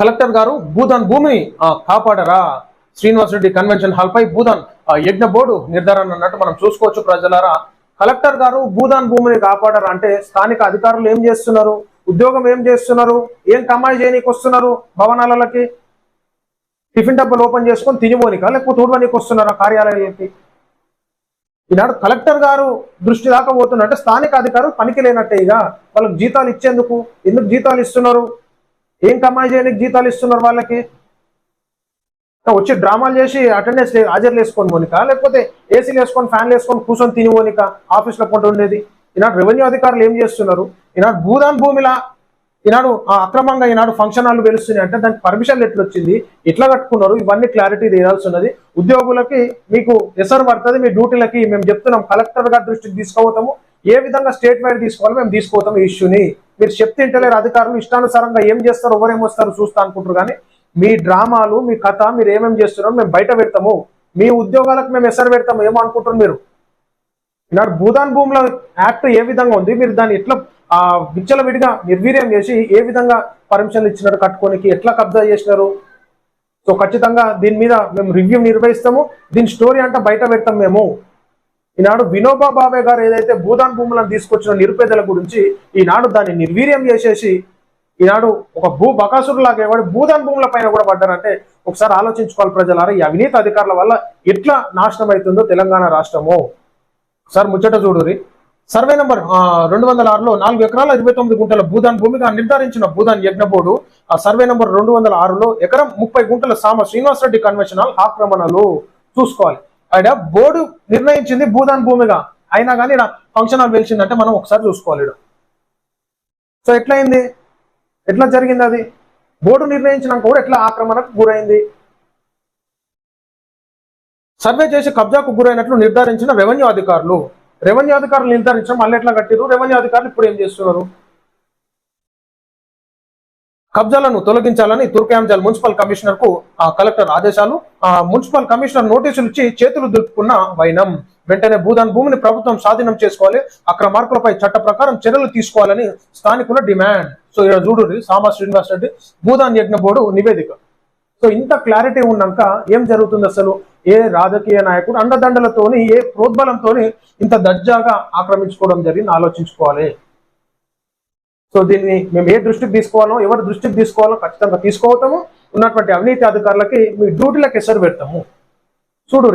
Collector గారు భూదాన్ భూమిని కాపాడరా? శ్రీనివాస్ రెడ్డి కన్వెన్షన్ హాల్ పై భూదాన్ యజ్ఞ బోర్డు నిర్ధారణ అన్నట్టు మనం చూసుకోవచ్చు ప్రజలారా. కలెక్టర్ గారు భూదాన్ భూమిని కాపాడరా అంటే స్థానిక అధికారులు ఏం చేస్తున్నారు? ఉద్యోగం ఏం చేస్తున్నారు? ఏం కమాయి చేయనీకి వస్తున్నారు భవనాలకి? టిఫిన్ డబ్బాలు ఓపెన్ చేసుకొని తినిపోనిక? లేకపోతే ఊడవనికి వస్తున్నారా కార్యాలయాలకి? ఈనాడు కలెక్టర్ గారు దృష్టి దాకా పోతున్నట్టే స్థానిక అధికారులు పనికి లేనట్టే ఇక. వాళ్ళకి జీతాలు ఇచ్చేందుకు ఎందుకు జీతాలు ఇస్తున్నారు? ఏం కమాయి చేయడానికి జీతాలు ఇస్తున్నారు వాళ్ళకి? వచ్చి డ్రామాలు చేసి అటెండెన్స్ హాజరు వేసుకొని మోనిక. లేకపోతే ఏసీలు వేసుకొని ఫ్యాన్లు వేసుకొని కూర్చొని తిని మోనిక ఆఫీస్లో కొంట ఉండేది. ఈనాడు రెవెన్యూ అధికారులు ఏం చేస్తున్నారు? ఈనాడు భూదాన్ భూమిలా ఈనాడు ఆ అక్రమంగా ఈనాడు ఫంక్షన్ హాల్ వెలుస్తున్నాయి అంటే దానికి పర్మిషన్ ఎట్లా వచ్చింది. ఎట్లా కట్టుకున్నారు? ఇవన్నీ క్లారిటీ తీయాల్సి ఉన్నది. ఉద్యోగులకి మీకు ఎసరు పడుతుంది మీ డ్యూటీలకి మేము చెప్తున్నాం. కలెక్టర్ గారి దృష్టికి తీసుకుపోతాము. ఏ విధంగా స్టేట్ వైడ్ తీసుకోవాలి మేము తీసుకోవతాము ఈ ఇష్యూని మీరు చెప్తే ఇంటలేరు అధికారులు ఇష్టానుసారంగా ఏం చేస్తారు ఎవరేమొస్తారు చూస్తా అనుకుంటారు. కానీ మీ డ్రామాలు మీ కథ మీరు ఏమేమి చేస్తున్నారో మేము బయట పెడతాము. మీ ఉద్యోగాలకు మేము ఎసరు పెడతాము. ఏమో అనుకుంటారు మీరు. ఇలాంటి భూదాన్ భూముల యాక్ట్ ఏ విధంగా ఉంది? మీరు దాన్ని ఎట్లా ఆ విచ్చల విడిగా నిర్వీర్యం చేసి ఏ విధంగా పర్మిషన్లు ఇచ్చినారు కట్టుకోనికి ఎట్లా కబ్జా చేసినారు? సో ఖచ్చితంగా దీని మీద మేము రివ్యూ నిర్వహిస్తాము. దీని స్టోరీ అంటే బయట పెడతాం మేము. ఈనాడు వినోబా బాబే గారు ఏదైతే భూదాన్ భూములను తీసుకొచ్చిన నిరుపేదల గురించి ఈనాడు దాన్ని నిర్వీర్యం చేసేసి ఈనాడు ఒక భూ బకాసురు లాగా ఎవడు భూదాన్ భూముల పైన కూడా పడ్డారంటే ఒకసారి ఆలోచించుకోవాలి ప్రజలారా ఈ అవినీతి అధికారుల వల్ల ఎట్లా నాశనం అవుతుందో తెలంగాణ రాష్ట్రము. సార్ ముచ్చట చూడురి సర్వే నెంబర్ రెండు వందల ఆరులో నాలుగు ఎకరాల ఇరవై తొమ్మిది గుంటల భూదాన్ భూమిగా నిర్ధారించిన భూదాన్ యజ్ఞబోర్డు ఆ సర్వే నెంబర్ రెండు వందల ఆరులో ఎకరం ముప్పై గుంటల సామ శ్రీనివాస్ రెడ్డి హాల్ ఆక్రమణలు. చూసుకోవాలి. ఆయన బోర్డు నిర్ణయించింది భూదాన్ భూమిగా. అయినా కానీ ఈడ ఫంక్షన్ హాల్ పిలిచిందంటే మనం ఒకసారి చూసుకోవాలి సో ఎట్లయింది? ఎట్లా జరిగింది అది? బోర్డు నిర్ణయించినాక కూడా ఎట్లా ఆక్రమణకు గురైంది? సర్వే చేసి కబ్జాకు గురైనట్లు నిర్ధారించిన రెవెన్యూ అధికారులు. రెవెన్యూ అధికారులు నిర్ధారించడం మళ్ళీ ఎట్లా కట్టిరు రెవెన్యూ అధికారులు ఇప్పుడు ఏం చేస్తున్నారు? కబ్జాలను తొలగించాలని తుర్కయాంజల్ మున్సిపల్ కమిషనర్కు ఆ కలెక్టర్ ఆదేశాలు ఆ మున్సిపల్ కమిషనర్ నోటీసులు ఇచ్చి చేతులు దులుపుకున్న వైనం. వెంటనే భూదాన్ భూమిని ప్రభుత్వం స్వాధీనం చేసుకోవాలి అక్రమార్కులపై చట్ట ప్రకారం చర్యలు తీసుకోవాలని స్థానికుల డిమాండ్. సో ఇక్కడ చూడు సామా శ్రీనివాస్ రెడ్డి భూదాన్ యజ్ఞ బోర్డు నివేదిక. సో ఇంత క్లారిటీ ఉన్నాక ఏం జరుగుతుంది అసలు? ఏ రాజకీయ నాయకుడు అండదండలతోని ఏ ప్రోద్బలంతోని ఇంత దర్జాగా ఆక్రమించుకోవడం జరిగింది ఆలోచించుకోవాలి. సో దీన్ని మేము ఏ దృష్టికి తీసుకోవాలో ఎవరి దృష్టికి తీసుకోవాలో ఖచ్చితంగా తీసుకోవటము ఉన్నటువంటి అవినీతి అధికారులకి మీ డ్యూటీలకు ఎసరు పెడతాము. చూడు